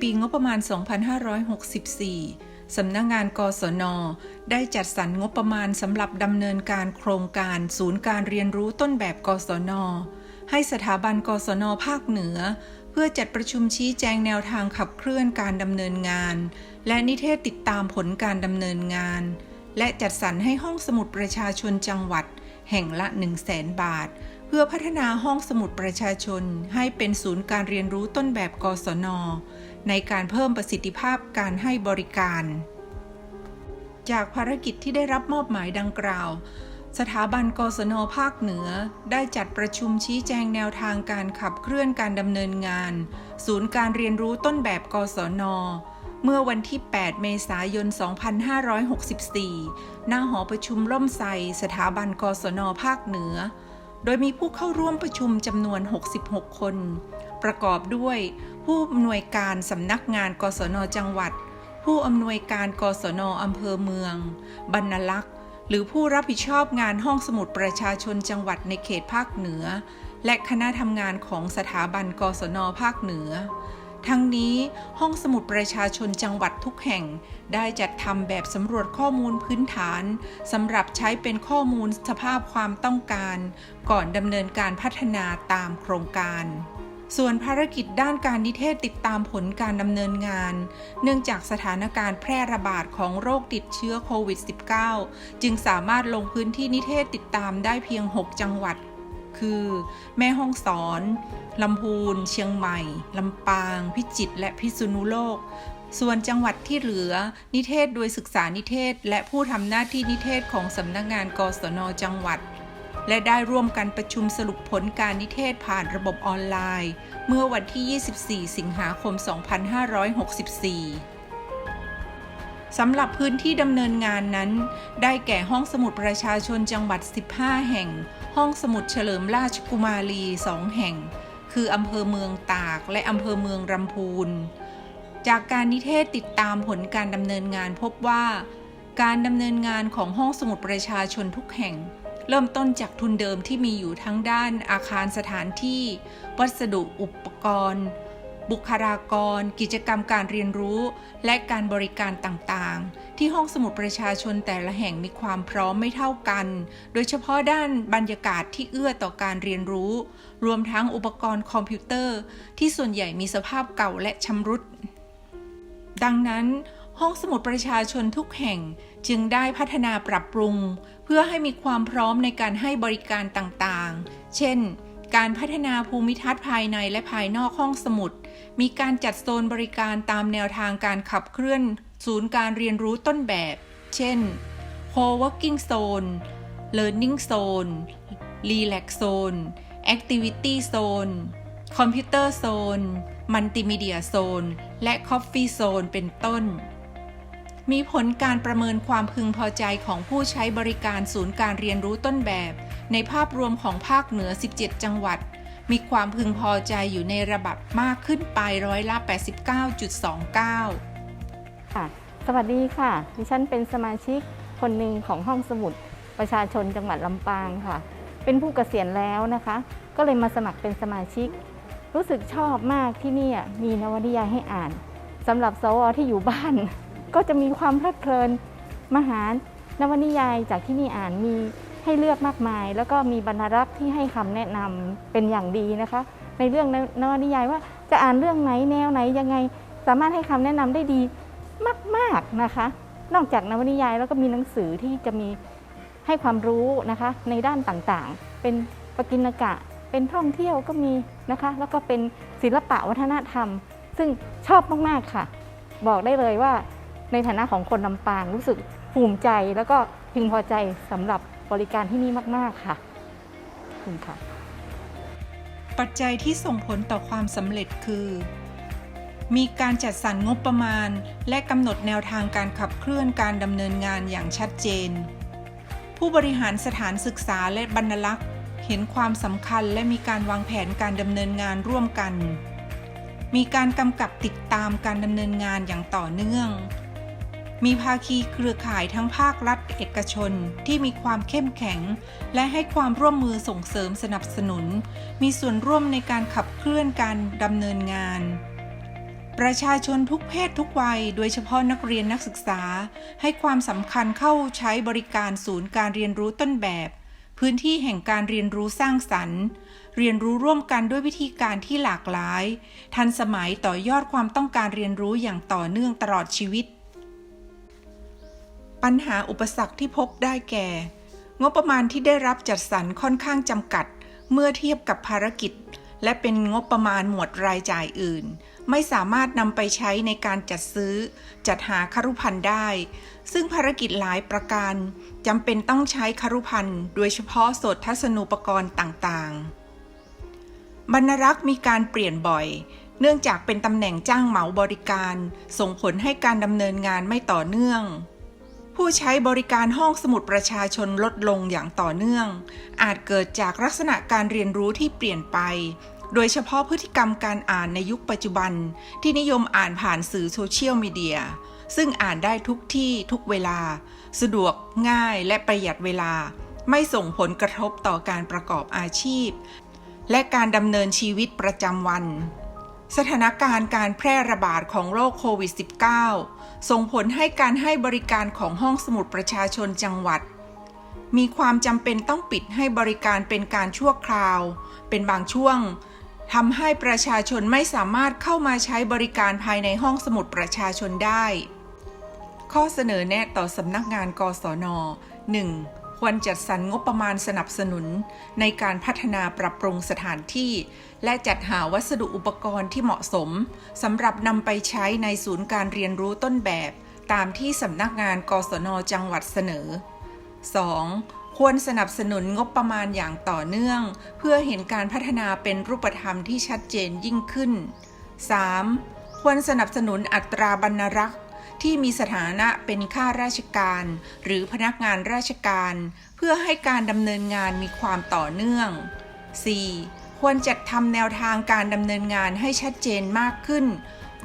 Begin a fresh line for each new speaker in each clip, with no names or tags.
ปีงบประมาณ 2564 สำนักงงานกศน ได้จัดสรรงบประมาณสำหรับดำเนินการโครงการศูนย์การเรียนรู้ต้นแบบกศน ให้สถาบันกศนภาคเหนือ เพื่อจัดประชุมชี้แจงแนวทางขับเคลื่อนการดำเนินงาน และนิเทศติดตามผลการดำเนินงาน และจัดสรรให้ห้องสมุดประชาชนจังหวัด แห่งละ 1 0 0 0 0แสนบาทเพื่อพัฒนาห้องสมุดประชาชนให้เป็นศูนย์การเรียนรู้ต้นแบบกศน ในการเพิ่มประสิทธิภาพการให้บริการ จากภารกิจที่ได้รับมอบหมายดังกล่าว สถาบันกศนภาคเหนือ ได้จัดประชุมชี้แจงแนวทางการขับเคลื่อนการดำเนินงาน ศูนย์การเรียนรู้ต้นแบบกศนเมื่อวันที่ 8 เมษายน 2564 หน้าหอประชุมร่มไทรสถาบันกศนภาคเหนือ ดยมีผู้เข้าร่วมประชุมจำนวน 66 คน ประกอบด้วยผู้อำนวยการสำนักงานกศนจังหวัด ผู้อำนวยการกศนอำเภอเมือง บรรลักษ์ หรือผู้รับผิดชอบงานห้องสมุดประชาชนจังหวัดในเขตภาคเหนือ และคณะทำงานของสถาบันกศนภาคเหนือ ทั้งนี้ห้องสมุดประชาชนจังหวัดทุกแห่ง ได้จัดทำแบบสำรวจข้อมูลพื้นฐานสำหรับใช้เป็นข้อมูลสภาพความต้องการ ก่อนดำเนินการพัฒนาตามโครงการส่วนภารกิจด้านการนิเทศติดตามผลการดำเนินงาน เนื่องจากสถานการณ์แพร่ระบาดของโรคติดเชื้อโควิด -19 จึงสามารถลงพื้นที่นิเทศติดตามได้เพียง 6 จังหวัด คือ แม่ฮ่องสอน ลำพูน เชียงใหม่ ลำปาง พิจิตร และพิษณุโลก ส่วนจังหวัดที่เหลือ นิเทศโดยศึกษานิเทศ และผู้ทำหน้าที่นิเทศของสำนักงานกศนจังหวัด และได้ร่วมกันประชุมสรุปผลการนิเทศผ่านระบบออนไลน์ เมื่อวันที่ 24 สิงหาคม 2564สำหรับพื้นที่ดำเนินงานนั้น ได้แก่ห้องสมุดประชาชนจังหวัด 15 แห่ง ห้องสมุดเฉลิมราชกุมารี 2 แห่ง คืออำเภอเมืองตากและอำเภอเมืองรำพูน จากการนิเทศติดตามผลการดำเนินงานพบว่า การดำเนินงานของห้องสมุดประชาชนทุกแห่ง เริ่มต้นจากทุนเดิมที่มีอยู่ทั้งด้านอาคารสถานที่ วัสดุอุปกรณ์ บุคลากร กิจกรรมการเรียนรู้ และการบริการต่างๆ ที่ห้องสมุดประชาชนแต่ละแห่งมีความพร้อมไม่เท่ากัน โดยเฉพาะด้านบรรยากาศที่เอื้อต่อการเรียนรู้ รวมทั้งอุปกรณ์คอมพิวเตอร์ ที่ส่วนใหญ่มีสภาพเก่าและชำรุด ดังนั้น ห้องสมุดประชาชนทุกแห่งจึงได้พัฒนาปรับปรุง เพื่อให้มีความพร้อมในการให้บริการต่างๆ เช่น การพัฒนาภูมิทัศน์ภายในและภายนอกห้องสมุด มีการจัดโซนบริการตามแนวทางการขับเคลื่อน ศูนย์การเรียนรู้ต้นแบบ เช่น Co-working Zone Learning Zone Relax Zone Activity Zone Computer Zone Multimedia Zone และ Coffee Zone เป็นต้น มีผลการประเมินความพึงพอใจของผู้ใช้บริการศูนย์การเรียนรู้ต้นแบบ ในภาพรวมของภาคเหนือ 17 จังหวัด มีความพึงพอใจอยู่ในระดับมากขึ้นไปร้อยละ 89.29
ค่ะ สวัสดีค่ะ ดิฉันเป็นสมาชิกคนหนึ่งของห้องสมุดประชาชนจังหวัดลำปางค่ะ เป็นผู้เกษียณแล้วนะคะ ก็เลยมาสมัครเป็นสมาชิก รู้สึกชอบมากที่นี่มีนวนิยายให้อ่านสำหรับสวที่อยู่บ้าน ก็จะมีความเพลิดเพลินมหานวนิยายจากที่นี่อ่านมีให้เลือกมากมาย แล้วก็มีบรรณารักษ์ที่ให้คำแนะนำเป็นอย่างดีนะคะ ในเรื่องนวนิยายว่าจะอ่านเรื่องไหนแนวไหนยังไง สามารถให้คำแนะนำได้ดี มาก ๆนะคะ นอกจากนวนิยายแล้วก็มีหนังสือที่จะมีให้ความรู้นะคะในด้านต่างๆ เป็นปกิณกะ เป็นท่องเที่ยวก็มีนะคะ แล้วก็เป็นศิลปะวัฒนธรรม ซึ่งชอบมากๆค่ะ บอกได้เลยว่าในฐานะของคนลำปางรู้สึกภูมิใจแล้วก็พึงพอใจสำหรับบริการที่นี่มาก ๆ ค่ะคุณค่ะ
ปัจจัยที่ส่งผลต่อความสำเร็จคือ มีการจัดสรรงบประมาณ และกำหนดแนวทางการขับเคลื่อนการดำเนินงานอย่างชัดเจน ผู้บริหารสถานศึกษาและบรรลักษ์ เห็นความสำคัญและมีการวางแผนการดำเนินงานร่วมกัน มีการกำกับติดตามการดำเนินงานอย่างต่อเนื่อง มีภาคีเครือข่ายทั้งภาครัฐเอกชนที่มีความเข้มแข็ง และให้ความร่วมมือส่งเสริมสนับสนุน มีส่วนร่วมในการขับเคลื่อนการดำเนินงาน ประชาชนทุกเพศทุกวัย โดยเฉพาะนักเรียนนักศึกษา ให้ความสำคัญเข้าใช้บริการศูนย์การเรียนรู้ต้นแบบ พื้นที่แห่งการเรียนรู้สร้างสรรค์ เรียนรู้ร่วมกันด้วยวิธีการที่หลากหลาย ทันสมัยต่อยอดความต้องการเรียนรู้อย่างต่อเนื่องตลอดชีวิต ปัญหาอุปสรรคที่พบได้แก่ งบประมาณที่ได้รับจัดสรรค่อนข้างจำกัด เมื่อเทียบกับภารกิจ และเป็นงบประมาณหมวดรายจ่ายอื่น ไม่สามารถนำไปใช้ในการจัดซื้อ จัดหาคารุพันธ์ได้ ซึ่งภารกิจหลายประการจำเป็นต้องใช้คารุพันธ์โดยเฉพาะโสตทัศนูปกรณ์ต่างๆ บรรณรักษ์มีการเปลี่ยนบ่อย เนื่องจากเป็นตำแหน่งจ้างเหมาบริการ ส่งผลให้การดำเนินงานไม่ต่อเนื่องผู้ใช้บริการห้องสมุดประชาชนลดลงอย่างต่อเนื่อง อาจเกิดจากลักษณะการเรียนรู้ที่เปลี่ยนไป โดยเฉพาะพฤติกรรมการอ่านในยุคปัจจุบัน ที่นิยมอ่านผ่านสื่อโซเชียลมีเดีย ซึ่งอ่านได้ทุกที่ทุกเวลา สะดวกง่ายและประหยัดเวลา ไม่ส่งผลกระทบต่อการประกอบอาชีพ และการดำเนินชีวิตประจำวัน สถานการณ์การแพร่ระบาดของโรคโควิด -19 ส่งผลให้การให้บริการของห้องสมุดประชาชนจังหวัดมีความจำเป็นต้องปิดให้บริการเป็นการชั่วคราว เป็นบางช่วง ทำให้ประชาชนไม่สามารถเข้ามาใช้บริการภายในห้องสมุดประชาชนได้ ข้อเสนอแนะต่อสำนักงานกศน 1. ควรจัดสรรงบประมาณสนับสนุน ในการพัฒนาปรับปรุงสถานที่ และจัดหาวัสดุอุปกรณ์ที่เหมาะสมสำหรับนำไปใช้ในศูนย์การเรียนรู้ต้นแบบ ตามที่สำนักงานกศนจังหวัดเสนอ 2. ควรสนับสนุนงบประมาณอย่างต่อเนื่อง เพื่อเห็นการพัฒนาเป็นรูปธรรมที่ชัดเจนยิ่งขึ้น 3. ควรสนับสนุนอัตราบรรณรักษ์ที่มีสถานะเป็นข้าราชการ หรือพนักงานราชการ เพื่อให้การดำเนินงานมีความต่อเนื่อง 4. ควรจัดทำแนวทางการดำเนินงานให้ชัดเจนมากขึ้น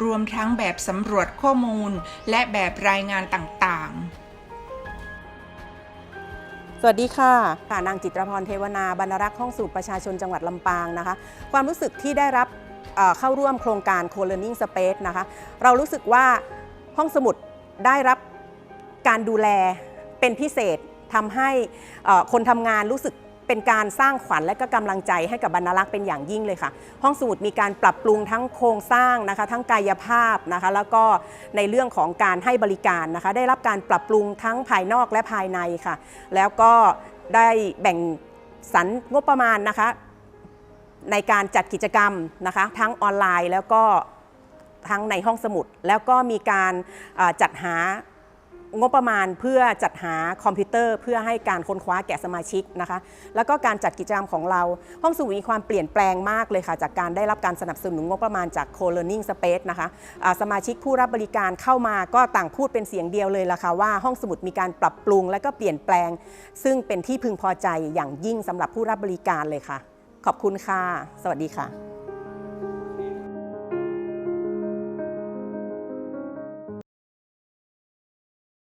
รวมทั้งแบบสำรวจข้อมูลและแบบรายงานต่างๆ
สวัสดีค่ะค่ะนางจิตรพรเทวนาบรรรักษ์ห้องสูตรประชาชนจังหวัดลำปางนะคะ ความรู้สึกที่ได้รับเข้าร่วมโครงการ Co-Learning Space นะคะ เรารู้สึกว่าห้องสมุดได้รับการดูแลเป็นพิเศษทำให้คนทำงานรู้สึก เป็นการสร้างขวัญและก็กำลังใจให้กับบรรณรักษ์เป็นอย่างยิ่งเลยค่ะ ห้องสมุดมีการปรับปรุงทั้งโครงสร้างนะคะ ทั้งกายภาพนะคะ แล้วก็ในเรื่องของการให้บริการนะคะ ได้รับการปรับปรุงทั้งภายนอกและภายในค่ะ แล้วก็ได้แบ่งสรรงบประมาณนะคะ ในการจัดกิจกรรมนะคะ ทั้งออนไลน์แล้วก็ทั้งในห้องสมุด แล้วก็มีการจัดหา งบประมาณเพื่อจัดหาคอมพิวเตอร์ เพื่อให้การค้นคว้าแก่สมาชิกนะคะ แล้วก็การจัดกิจกรรมของเรา ห้องสมุดมีความเปลี่ยนแปลงมากเลยค่ะ จากการได้รับการสนับสนุนงบประมาณจาก Co-Learning Space นะคะอ่าสมาชิกผู้รับบริการเข้ามาก็ต่างพูดเป็นเสียงเดียวเลยล่ะค่ะว่าห้องสมุดมีการปรับปรุงและก็เปลี่ยนแปลง ซึ่งเป็นที่พึงพอใจอย่างยิ่งสำหรับผู้รับบริการเลยค่ะ ขอบคุณค่ะ สวัสดีค่ะ